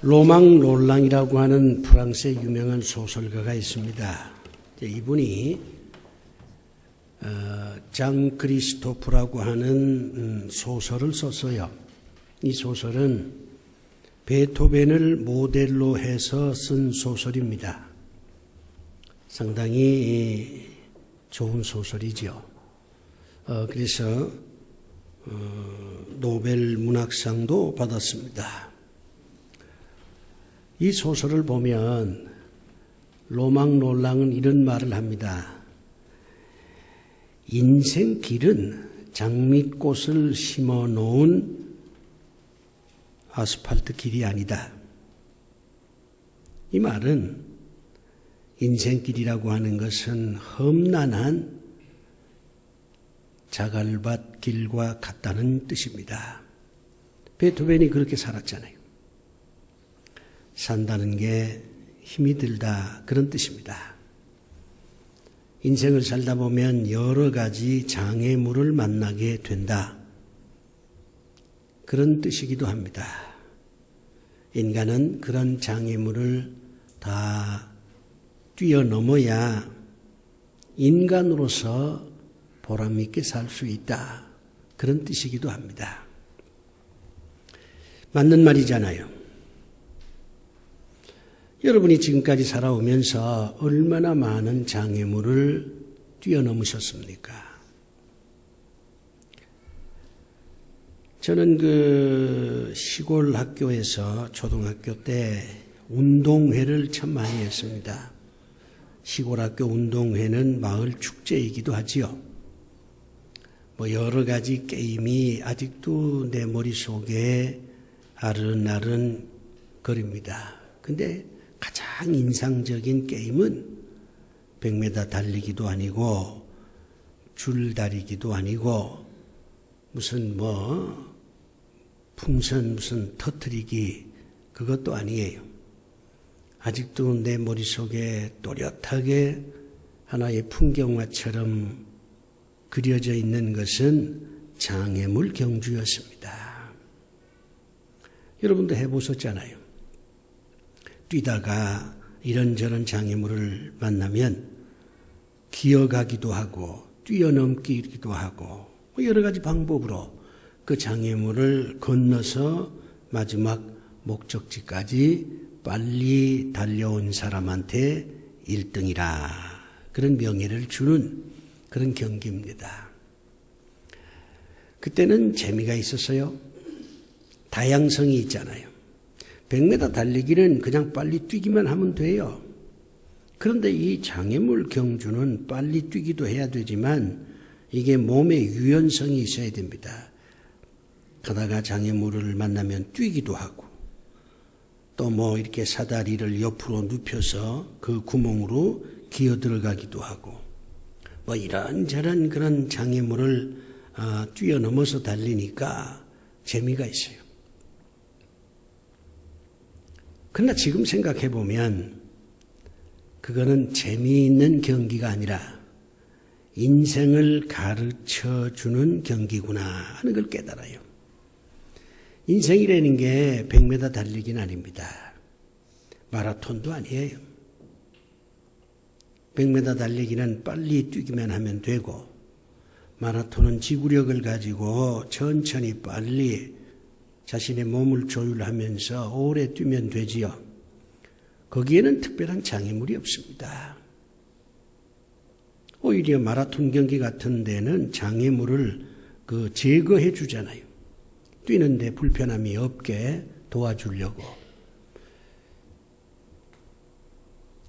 로망 롤랑이라고 하는 프랑스의 유명한 소설가가 있습니다. 이분이 어, 장 크리스토프라고 하는 음, 소설을 썼어요. 이 소설은 베토벤을 모델로 해서 쓴 소설입니다. 상당히 좋은 소설이죠. 어, 그래서 어, 노벨 문학상도 받았습니다. 이 소설을 보면 로망 롤랑은 이런 말을 합니다. 인생 길은 장미꽃을 심어 놓은 아스팔트 길이 아니다. 이 말은 인생길이라고 하는 것은 험난한 자갈밭 길과 같다는 뜻입니다. 베토벤이 그렇게 살았잖아요. 산다는 게 힘이 들다 그런 뜻입니다. 인생을 살다 보면 여러 가지 장애물을 만나게 된다. 그런 뜻이기도 합니다. 인간은 그런 장애물을 다 뛰어넘어야 인간으로서 보람있게 살 수 있다. 그런 뜻이기도 합니다. 맞는 말이잖아요. 여러분이 지금까지 살아오면서 얼마나 많은 장애물을 뛰어넘으셨습니까? 저는 그 시골 학교에서 초등학교 때 운동회를 참 많이 했습니다. 시골 학교 운동회는 마을 축제이기도 하지요. 뭐 여러 가지 게임이 아직도 내 머릿속에 아른아른 거립니다. 근데 가장 인상적인 게임은 100m 달리기도 아니고 줄다리기도 아니고 무슨 뭐 풍선 무슨 터트리기 그것도 아니에요. 아직도 내 머릿속에 또렷하게 하나의 풍경화처럼 그려져 있는 것은 장애물 경주였습니다. 여러분도 해보셨잖아요. 뛰다가 이런저런 장애물을 만나면 기어가기도 하고 뛰어넘기기도 하고 뭐 여러 가지 방법으로 그 장애물을 건너서 마지막 목적지까지 빨리 달려온 사람한테 1등이라 그런 명예를 주는 그런 경기입니다. 그때는 재미가 있었어요. 다양성이 있잖아요. 100m 달리기는 그냥 빨리 뛰기만 하면 돼요. 그런데 이 장애물 경주는 빨리 뛰기도 해야 되지만 이게 몸에 유연성이 있어야 됩니다. 가다가 장애물을 만나면 뛰기도 하고 또 뭐 이렇게 사다리를 옆으로 눕혀서 그 구멍으로 기어 들어가기도 하고 뭐 이런저런 그런 장애물을 어, 뛰어넘어서 달리니까 재미가 있어요. 그러나 지금 생각해 보면 그거는 재미있는 경기가 아니라 인생을 가르쳐 주는 경기구나 하는 걸 깨달아요. 인생이라는 게 100m 달리기는 아닙니다. 마라톤도 아니에요. 100m 달리기는 빨리 뛰기만 하면 되고 마라톤은 지구력을 가지고 천천히 빨리 자신의 몸을 조율하면서 오래 뛰면 되지요. 거기에는 특별한 장애물이 없습니다. 오히려 마라톤 경기 같은 데는 장애물을 그 제거해 주잖아요. 뛰는데 불편함이 없게 도와주려고.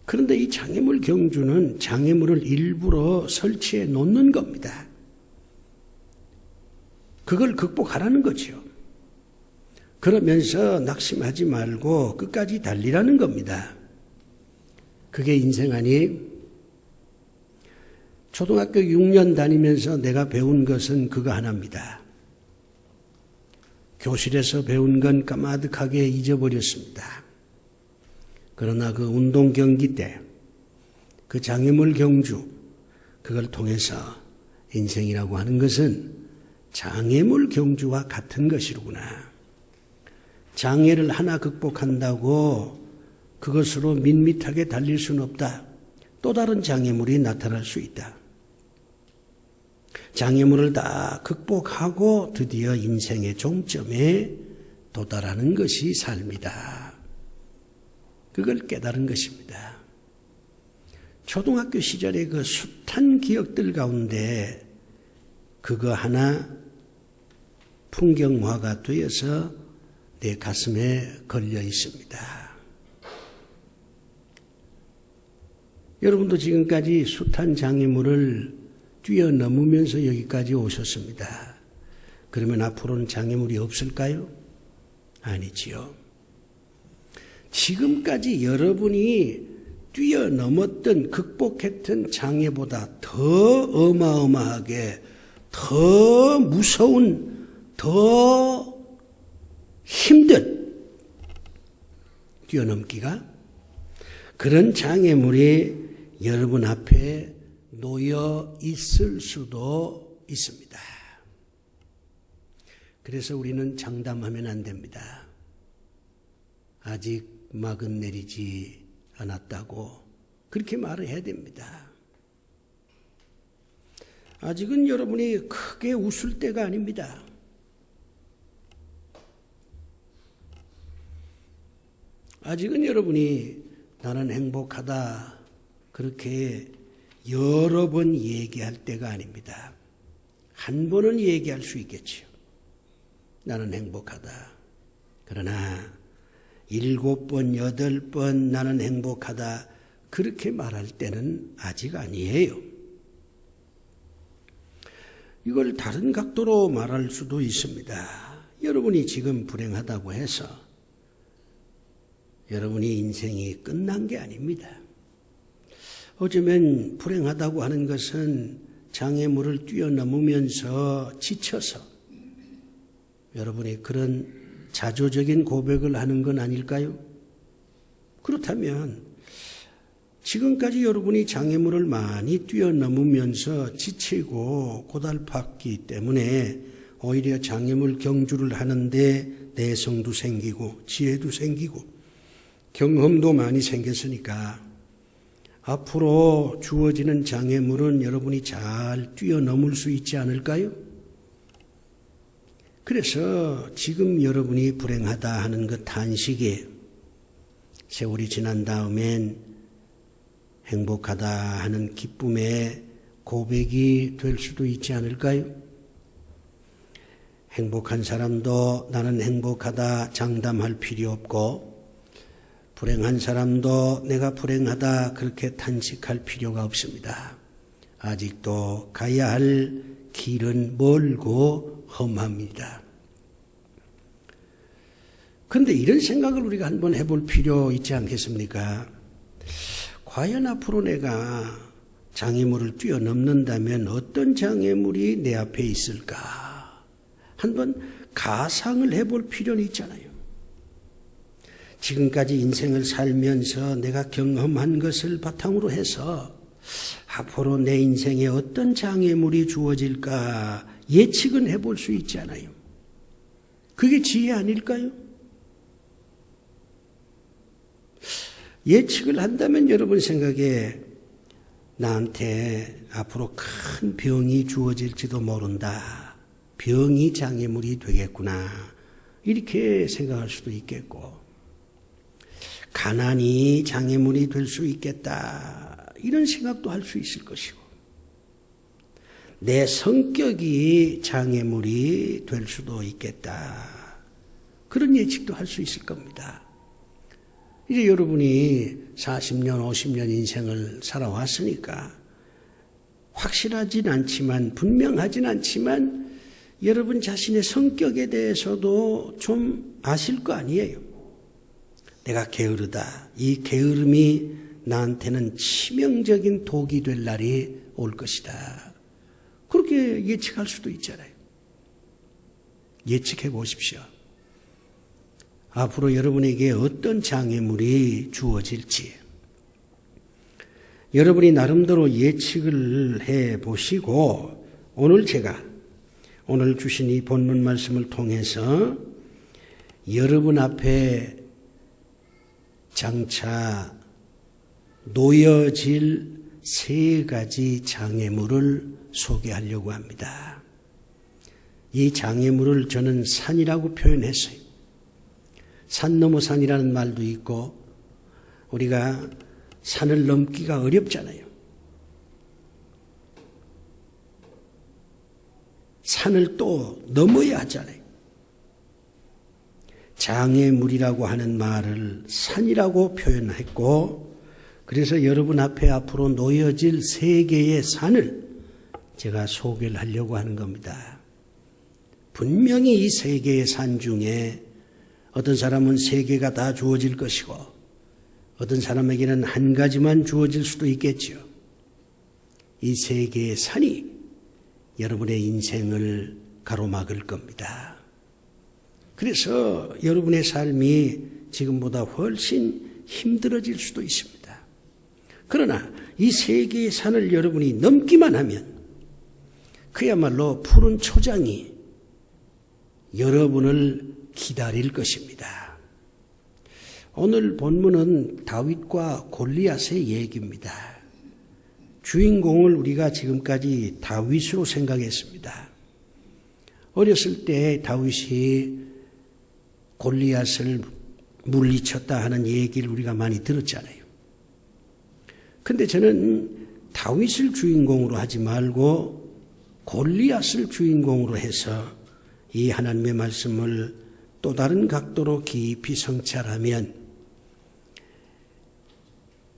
그런데 이 장애물 경주는 장애물을 일부러 설치해 놓는 겁니다. 그걸 극복하라는 거죠. 그러면서 낙심하지 말고 끝까지 달리라는 겁니다. 그게 인생 아니? 초등학교 6년 다니면서 내가 배운 것은 그거 하나입니다. 교실에서 배운 건 까마득하게 잊어버렸습니다. 그러나 그 운동 경기 때, 그 장애물 경주, 그걸 통해서 인생이라고 하는 것은 장애물 경주와 같은 것이로구나. 장애를 하나 극복한다고 그것으로 밋밋하게 달릴 수는 없다. 또 다른 장애물이 나타날 수 있다. 장애물을 다 극복하고 드디어 인생의 종점에 도달하는 것이 삶이다. 그걸 깨달은 것입니다. 초등학교 시절의 그 숱한 기억들 가운데 그거 하나 풍경화가 되어서 내 가슴에 걸려 있습니다. 여러분도 지금까지 숱한 장애물을 뛰어넘으면서 여기까지 오셨습니다. 그러면 앞으로는 장애물이 없을까요? 아니지요. 지금까지 여러분이 뛰어넘었던, 극복했던 장애보다 더 어마어마하게, 더 무서운, 더 힘든 뛰어넘기가 그런 장애물이 여러분 앞에 놓여 있을 수도 있습니다. 그래서 우리는 장담하면 안 됩니다. 아직 막은 내리지 않았다고 그렇게 말을 해야 됩니다. 아직은 여러분이 크게 웃을 때가 아닙니다. 아직은 여러분이 나는 행복하다 그렇게 여러 번 얘기할 때가 아닙니다. 한 번은 얘기할 수 있겠지요. 나는 행복하다. 그러나 일곱 번, 여덟 번 나는 행복하다. 그렇게 말할 때는 아직 아니에요. 이걸 다른 각도로 말할 수도 있습니다. 여러분이 지금 불행하다고 해서 여러분이 인생이 끝난 게 아닙니다. 어쩌면 불행하다고 하는 것은 장애물을 뛰어넘으면서 지쳐서 여러분이 그런 자조적인 고백을 하는 건 아닐까요? 그렇다면 지금까지 여러분이 장애물을 많이 뛰어넘으면서 지치고 고달팠기 때문에 오히려 장애물 경주를 하는데 내성도 생기고 지혜도 생기고 경험도 많이 생겼으니까 앞으로 주어지는 장애물은 여러분이 잘 뛰어넘을 수 있지 않을까요? 그래서 지금 여러분이 불행하다 하는 그 탄식에 세월이 지난 다음엔 행복하다 하는 기쁨의 고백이 될 수도 있지 않을까요? 행복한 사람도 나는 행복하다 장담할 필요 없고 불행한 사람도 내가 불행하다 그렇게 탄식할 필요가 없습니다. 아직도 가야 할 길은 멀고 험합니다. 그런데 이런 생각을 우리가 한번 해볼 필요 있지 않겠습니까? 과연 앞으로 내가 장애물을 뛰어넘는다면 어떤 장애물이 내 앞에 있을까? 한번 가상을 해볼 필요는 있잖아요. 지금까지 인생을 살면서 내가 경험한 것을 바탕으로 해서 앞으로 내 인생에 어떤 장애물이 주어질까 예측은 해볼 수 있잖아요. 그게 지혜 아닐까요? 예측을 한다면 여러분 생각에 나한테 앞으로 큰 병이 주어질지도 모른다. 병이 장애물이 되겠구나. 이렇게 생각할 수도 있겠고, 가난이 장애물이 될 수 있겠다. 이런 생각도 할 수 있을 것이고, 내 성격이 장애물이 될 수도 있겠다. 그런 예측도 할 수 있을 겁니다. 이제 여러분이 40년, 50년 인생을 살아왔으니까 확실하진 않지만, 분명하진 않지만, 여러분 자신의 성격에 대해서도 좀 아실 거 아니에요. 내가 게으르다. 이 게으름이 나한테는 치명적인 독이 될 날이 올 것이다. 그렇게 예측할 수도 있잖아요. 예측해 보십시오. 앞으로 여러분에게 어떤 장애물이 주어질지 여러분이 나름대로 예측을 해 보시고 오늘 제가 오늘 주신 이 본문 말씀을 통해서 여러분 앞에 장차 놓여질 세 가지 장애물을 소개하려고 합니다. 이 장애물을 저는 산이라고 표현했어요. 산 넘어 산이라는 말도 있고 우리가 산을 넘기가 어렵잖아요. 산을 또 넘어야 하잖아요. 장애물이라고 하는 말을 산이라고 표현했고, 그래서 여러분 앞에 앞으로 놓여질 세 개의 산을 제가 소개를 하려고 하는 겁니다. 분명히 이 세 개의 산 중에 어떤 사람은 세 개가 다 주어질 것이고, 어떤 사람에게는 한 가지만 주어질 수도 있겠지요. 이 세 개의 산이 여러분의 인생을 가로막을 겁니다. 그래서 여러분의 삶이 지금보다 훨씬 힘들어질 수도 있습니다. 그러나 이세 개의 산을 여러분이 넘기만 하면 그야말로 푸른 초장이 여러분을 기다릴 것입니다. 오늘 본문은 다윗과 골리앗의 얘기입니다. 주인공을 우리가 지금까지 다윗으로 생각했습니다. 어렸을 때 다윗이 골리앗을 물리쳤다 하는 얘기를 우리가 많이 들었잖아요. 근데 저는 다윗을 주인공으로 하지 말고 골리앗을 주인공으로 해서 이 하나님의 말씀을 또 다른 각도로 깊이 성찰하면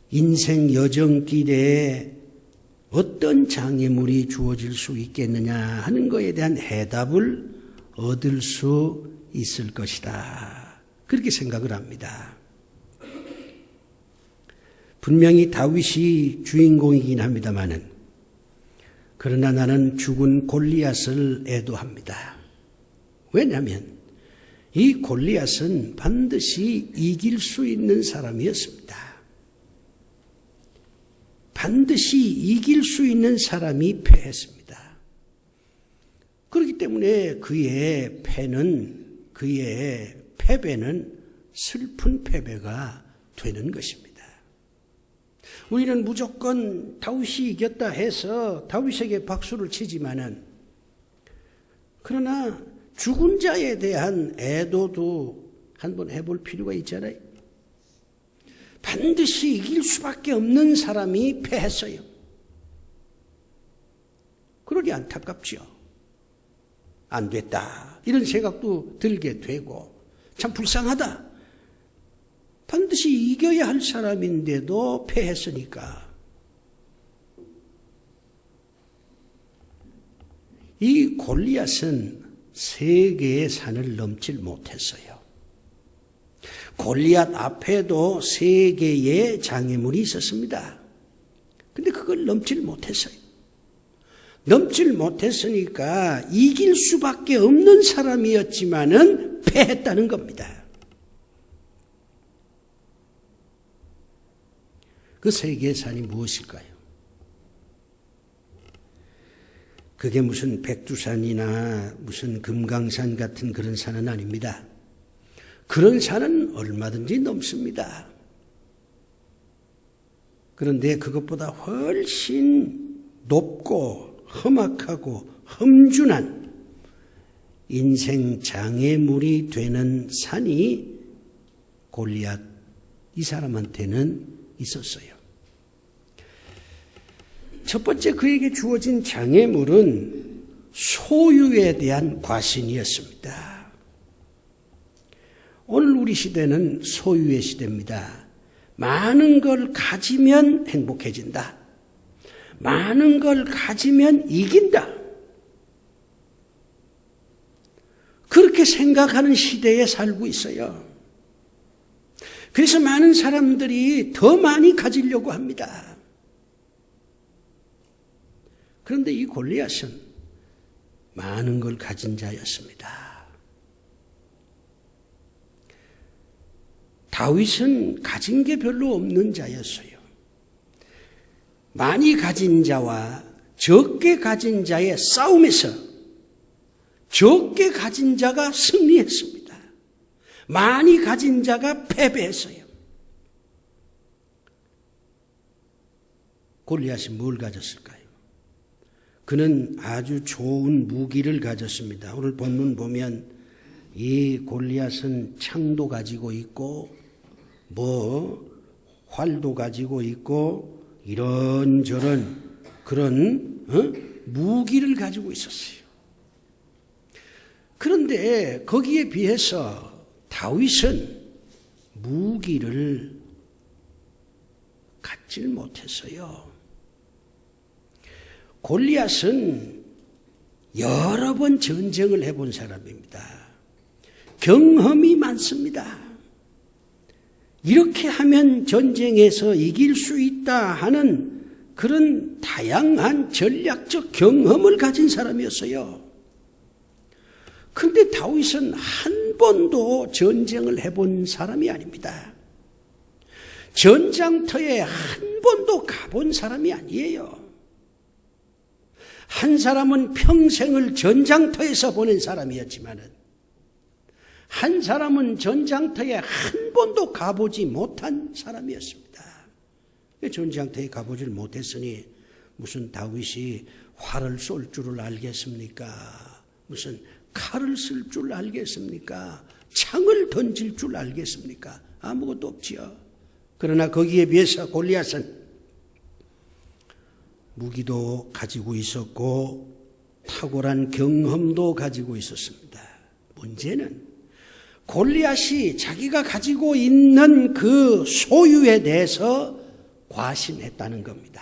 인생 여정길에 어떤 장애물이 주어질 수 있겠느냐 하는 것에 대한 해답을 얻을 수 있을 것이다. 그렇게 생각을 합니다. 분명히 다윗이 주인공이긴 합니다만은 그러나 나는 죽은 골리앗을 애도합니다. 왜냐하면 이 골리앗은 반드시 이길 수 있는 사람이었습니다. 반드시 이길 수 있는 사람이 패했습니다. 그렇기 때문에 그의 패는 그의 패배는 슬픈 패배가 되는 것입니다. 우리는 무조건 다윗이 이겼다 해서 다윗에게 박수를 치지만은 그러나 죽은 자에 대한 애도도 한번 해볼 필요가 있잖아요. 반드시 이길 수밖에 없는 사람이 패했어요. 그러니 안타깝지요. 안 됐다. 이런 생각도 들게 되고 참 불쌍하다. 반드시 이겨야 할 사람인데도 패했으니까. 이 골리앗은 세 개의 산을 넘질 못했어요. 골리앗 앞에도 세 개의 장애물이 있었습니다. 근데 그걸 넘질 못했어요. 넘질 못했으니까 이길 수밖에 없는 사람이었지만은 패했다는 겁니다. 그세 개의 산이 무엇일까요? 그게 무슨 백두산이나 무슨 금강산 같은 그런 산은 아닙니다. 그런 산은 얼마든지 넘습니다. 그런데 그것보다 훨씬 높고 험악하고 험준한 인생 장애물이 되는 산이 골리앗 이 사람한테는 있었어요. 첫 번째 그에게 주어진 장애물은 소유에 대한 과신이었습니다. 오늘 우리 시대는 소유의 시대입니다. 많은 걸 가지면 행복해진다. 많은 걸 가지면 이긴다. 그렇게 생각하는 시대에 살고 있어요. 그래서 많은 사람들이 더 많이 가지려고 합니다. 그런데 이 골리앗은 많은 걸 가진 자였습니다. 다윗은 가진 게 별로 없는 자였어요. 많이 가진 자와 적게 가진 자의 싸움에서 적게 가진 자가 승리했습니다. 많이 가진 자가 패배했어요. 골리앗이 뭘 가졌을까요? 그는 아주 좋은 무기를 가졌습니다. 오늘 본문 보면 이 골리앗은 창도 가지고 있고 뭐 활도 가지고 있고 이런저런 그런 어? 무기를 가지고 있었어요. 그런데 거기에 비해서 다윗은 무기를 갖질 못했어요. 골리앗은 여러 번 전쟁을 해본 사람입니다. 경험이 많습니다. 이렇게 하면 전쟁에서 이길 수 있다 하는 그런 다양한 전략적 경험을 가진 사람이었어요. 근데 다윗은 한 번도 전쟁을 해본 사람이 아닙니다. 전장터에 한 번도 가본 사람이 아니에요. 한 사람은 평생을 전장터에서 보낸 사람이었지만은 한 사람은 전장터에 한 번도 가보지 못한 사람이었습니다. 전장터에 가보질 못했으니 무슨 다윗이 활을 쏠 줄을 알겠습니까? 무슨 칼을 쓸 줄 알겠습니까? 창을 던질 줄 알겠습니까? 아무것도 없지요. 그러나 거기에 비해서 골리앗은 무기도 가지고 있었고 탁월한 경험도 가지고 있었습니다. 문제는 골리앗이 자기가 가지고 있는 그 소유에 대해서 과신했다는 겁니다.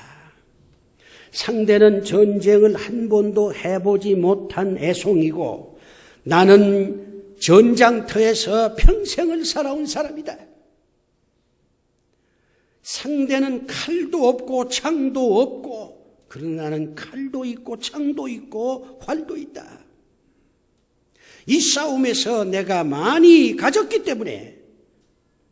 상대는 전쟁을 한 번도 해보지 못한 애송이고 나는 전장터에서 평생을 살아온 사람이다. 상대는 칼도 없고 창도 없고 그러나 나는 칼도 있고 창도 있고 활도 있다. 이 싸움에서 내가 많이 가졌기 때문에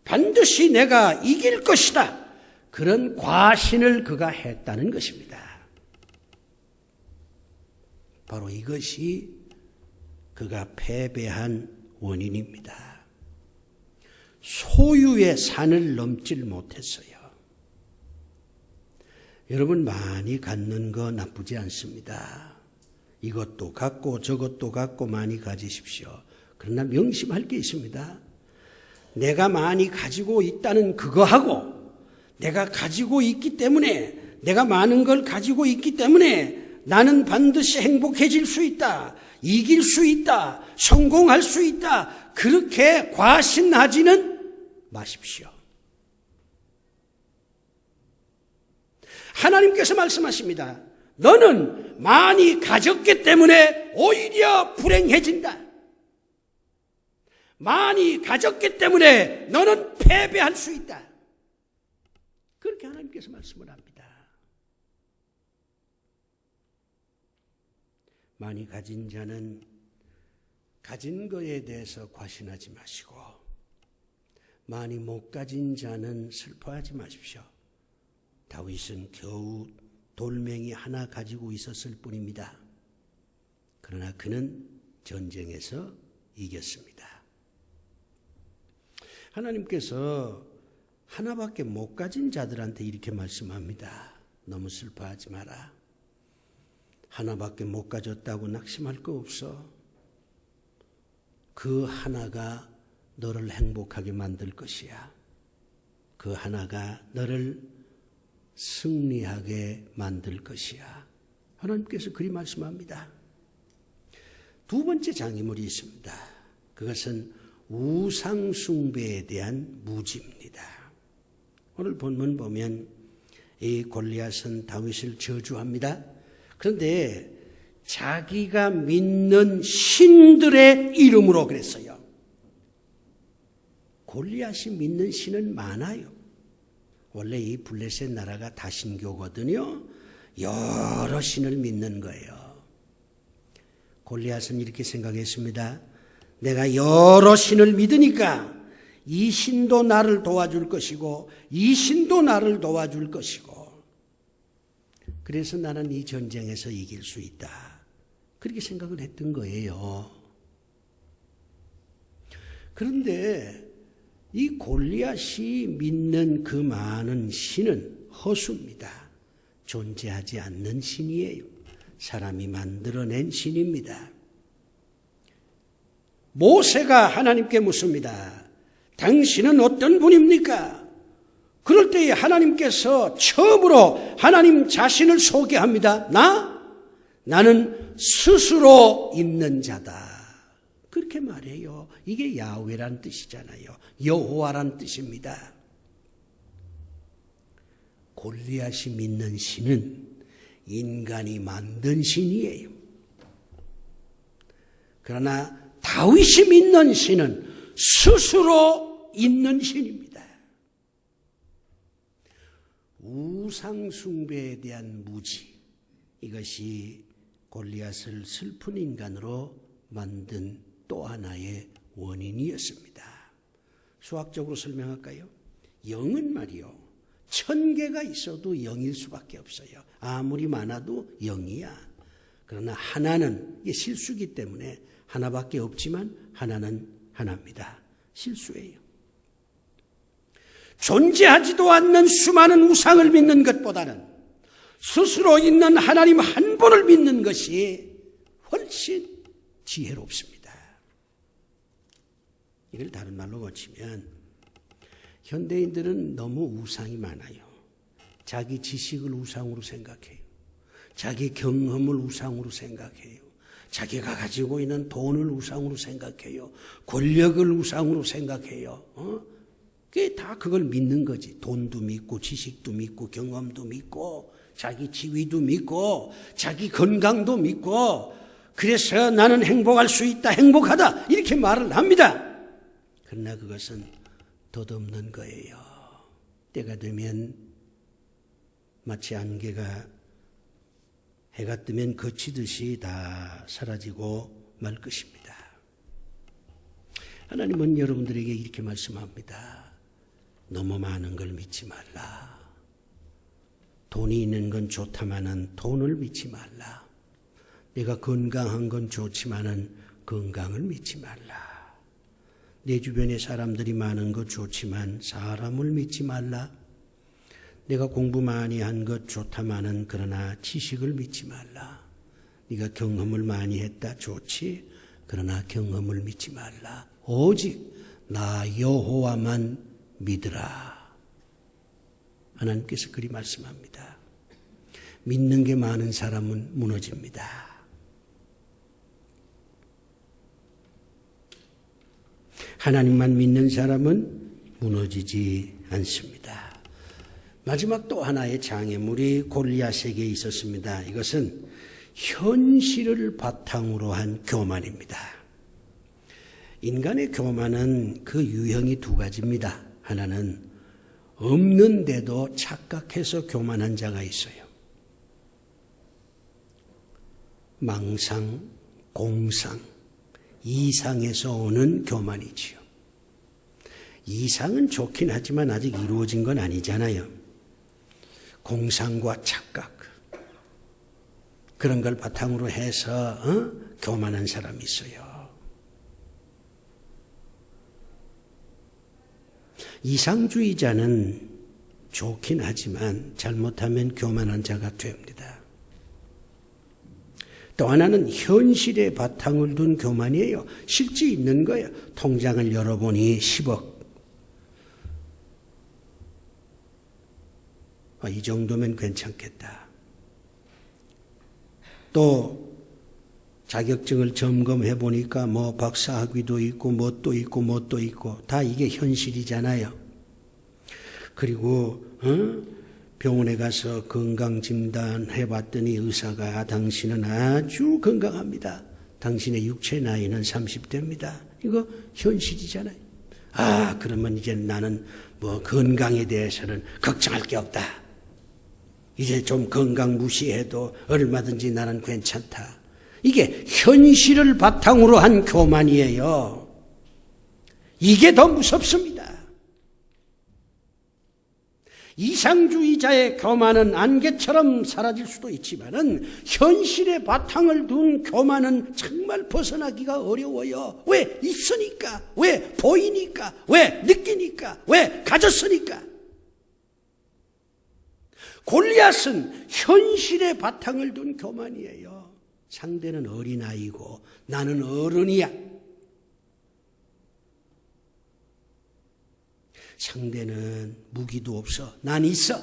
반드시 내가 이길 것이다. 그런 과신을 그가 했다는 것입니다. 바로 이것이 그가 패배한 원인입니다. 소유의 산을 넘질 못했어요. 여러분 많이 갖는 거 나쁘지 않습니다. 이것도 갖고 저것도 갖고 많이 가지십시오. 그러나 명심할 게 있습니다. 내가 많이 가지고 있다는 그거하고 내가 가지고 있기 때문에 내가 많은 걸 가지고 있기 때문에 나는 반드시 행복해질 수 있다. 이길 수 있다. 성공할 수 있다. 그렇게 과신하지는 마십시오. 하나님께서 말씀하십니다. 너는 많이 가졌기 때문에 오히려 불행해진다. 많이 가졌기 때문에 너는 패배할 수 있다. 그렇게 하나님께서 말씀을 합니다. 많이 가진 자는 가진 것에 대해서 과신하지 마시고, 많이 못 가진 자는 슬퍼하지 마십시오. 다윗은 겨우 돌멩이 하나 가지고 있었을 뿐입니다. 그러나 그는 전쟁에서 이겼습니다. 하나님께서 하나밖에 못 가진 자들한테 이렇게 말씀합니다. 너무 슬퍼하지 마라. 하나밖에 못 가졌다고 낙심할 거 없어. 그 하나가 너를 행복하게 만들 것이야. 그 하나가 너를 승리하게 만들 것이야. 하나님께서 그리 말씀합니다. 두 번째 장애물이 있습니다. 그것은 우상숭배에 대한 무지입니다. 오늘 본문 보면 이 골리앗은 다윗을 저주합니다. 그런데 자기가 믿는 신들의 이름으로 그랬어요. 골리앗이 믿는 신은 많아요. 원래 이 블레셋 나라가 다신교거든요. 여러 신을 믿는 거예요. 골리앗은 이렇게 생각했습니다. 내가 여러 신을 믿으니까 이 신도 나를 도와줄 것이고 이 신도 나를 도와줄 것이고 그래서 나는 이 전쟁에서 이길 수 있다. 그렇게 생각을 했던 거예요. 그런데 이 골리앗이 믿는 그 많은 신은 허수입니다. 존재하지 않는 신이에요. 사람이 만들어낸 신입니다. 모세가 하나님께 묻습니다. 당신은 어떤 분입니까? 그럴 때에 하나님께서 처음으로 하나님 자신을 소개합니다. 나? 나는 스스로 있는 자다. 그렇게 말해요. 이게 야훼란 뜻이잖아요. 여호와란 뜻입니다. 골리앗이 믿는 신은 인간이 만든 신이에요. 그러나 다윗이 믿는 신은 스스로 있는 신입니다. 우상숭배에 대한 무지, 이것이 골리앗을 슬픈 인간으로 만든 또 하나의 원인이었습니다. 수학적으로 설명할까요? 영은 말이요. 천 개가 있어도 영일 수밖에 없어요. 아무리 많아도 영이야. 그러나 하나는 이게 실수기 때문에 하나밖에 없지만 하나는 하나입니다. 실수예요. 존재하지도 않는 수많은 우상을 믿는 것보다는 스스로 있는 하나님 한 분을 믿는 것이 훨씬 지혜롭습니다. 이걸 다른 말로 고치면 현대인들은 너무 우상이 많아요. 자기 지식을 우상으로 생각해요. 자기 경험을 우상으로 생각해요. 자기가 가지고 있는 돈을 우상으로 생각해요. 권력을 우상으로 생각해요. 어? 그게 다 그걸 믿는 거지. 돈도 믿고, 지식도 믿고, 경험도 믿고, 자기 지위도 믿고, 자기 건강도 믿고, 그래서 나는 행복할 수 있다, 행복하다, 이렇게 말을 합니다. 그러나 그것은 덧없는 거예요. 때가 되면 마치 안개가 해가 뜨면 거치듯이 다 사라지고 말 것입니다. 하나님은 여러분들에게 이렇게 말씀합니다. 너무 많은 걸 믿지 말라. 돈이 있는 건 좋다마는 돈을 믿지 말라. 내가 건강한 건 좋지만은 건강을 믿지 말라. 내 주변에 사람들이 많은 것 좋지만 사람을 믿지 말라. 내가 공부 많이 한 것 좋다마는 그러나 지식을 믿지 말라. 네가 경험을 많이 했다 좋지. 그러나 경험을 믿지 말라. 오직 나 여호와만 믿으라. 하나님께서 그리 말씀합니다. 믿는 게 많은 사람은 무너집니다. 하나님만 믿는 사람은 무너지지 않습니다. 마지막 또 하나의 장애물이 골리앗에게 있었습니다. 이것은 현실을 바탕으로 한 교만입니다. 인간의 교만은 그 유형이 두 가지입니다. 하나는 없는데도 착각해서 교만한 자가 있어요. 망상, 공상, 이상에서 오는 교만이지요. 이상은 좋긴 하지만 아직 이루어진 건 아니잖아요. 공상과 착각. 그런 걸 바탕으로 해서 어? 교만한 사람이 있어요. 이상주의자는 좋긴 하지만 잘못하면 교만한 자가 됩니다. 또 하나는 현실의 바탕을 둔 교만이에요. 실제 있는 거예요. 통장을 열어보니 10억. 아, 이 정도면 괜찮겠다. 또 자격증을 점검해 보니까 뭐 박사 학위도 있고 뭣도 있고 뭣도 있고 다 이게 현실이잖아요. 그리고 어? 병원에 가서 건강 진단 해봤더니 의사가 당신은 아주 건강합니다. 당신의 육체 나이는 30대입니다. 이거 현실이잖아요. 아, 그러면 이제 나는 뭐 건강에 대해서는 걱정할 게 없다. 이제 좀 건강 무시해도 얼마든지 나는 괜찮다. 이게 현실을 바탕으로 한 교만이에요. 이게 더 무섭습니다. 이상주의자의 교만은 안개처럼 사라질 수도 있지만은 현실의 바탕을 둔 교만은 정말 벗어나기가 어려워요. 왜? 있으니까. 왜? 보이니까. 왜? 느끼니까. 왜? 가졌으니까. 골리앗은 현실의 바탕을 둔 교만이에요. 상대는 어린아이고 나는 어른이야. 상대는 무기도 없어. 난 있어.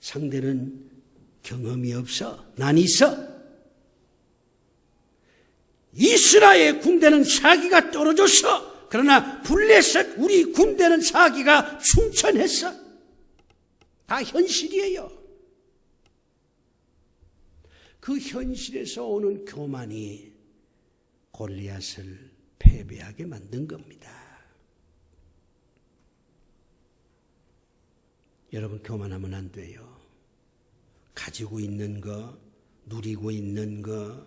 상대는 경험이 없어. 난 있어. 이스라엘 군대는 사기가 떨어졌어. 그러나 블레셋 우리 군대는 사기가 충천했어. 다 현실이에요. 그 현실에서 오는 교만이 골리앗을 패배하게 만든 겁니다. 여러분 교만하면 안 돼요. 가지고 있는 거, 누리고 있는 거,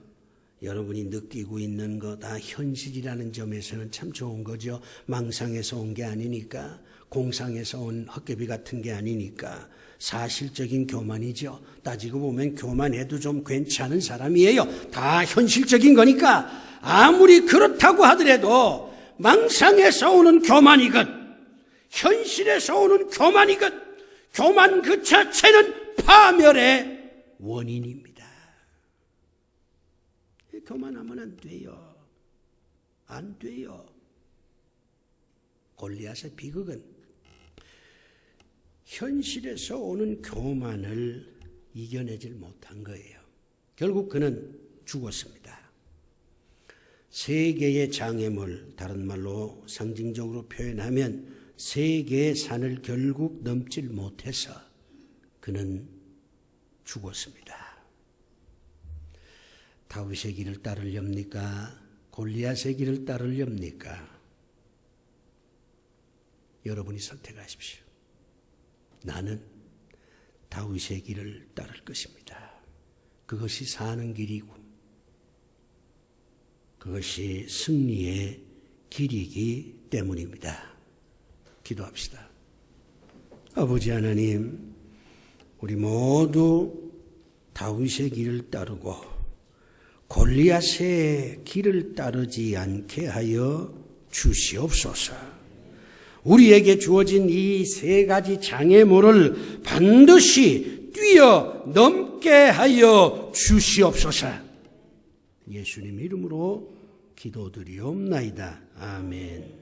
여러분이 느끼고 있는 거 다 현실이라는 점에서는 참 좋은 거죠. 망상에서 온 게 아니니까, 공상에서 온 헛개비 같은 게 아니니까, 사실적인 교만이죠. 따지고 보면 교만해도 좀 괜찮은 사람이에요. 다 현실적인 거니까, 아무리 그렇다고 하더라도, 망상에서 오는 교만이건, 현실에서 오는 교만이건, 교만 그 자체는 파멸의 원인입니다. 교만하면 안 돼요. 안 돼요. 골리앗의 비극은 현실에서 오는 교만을 이겨내질 못한 거예요. 결국 그는 죽었습니다. 세 개의 장애물, 다른 말로 상징적으로 표현하면 세 개의 산을 결국 넘질 못해서 그는 죽었습니다. 다윗의 길을 따르렵니까? 골리앗의 길을 따르렵니까? 여러분이 선택하십시오. 나는 다윗의 길을 따를 것입니다. 그것이 사는 길이고 그것이 승리의 길이기 때문입니다. 기도합시다. 아버지 하나님, 우리 모두 다윗의 길을 따르고 골리앗의 길을 따르지 않게 하여 주시옵소서. 우리에게 주어진 이 세 가지 장애물을 반드시 뛰어 넘게 하여 주시옵소서. 예수님 이름으로 기도드리옵나이다. 아멘.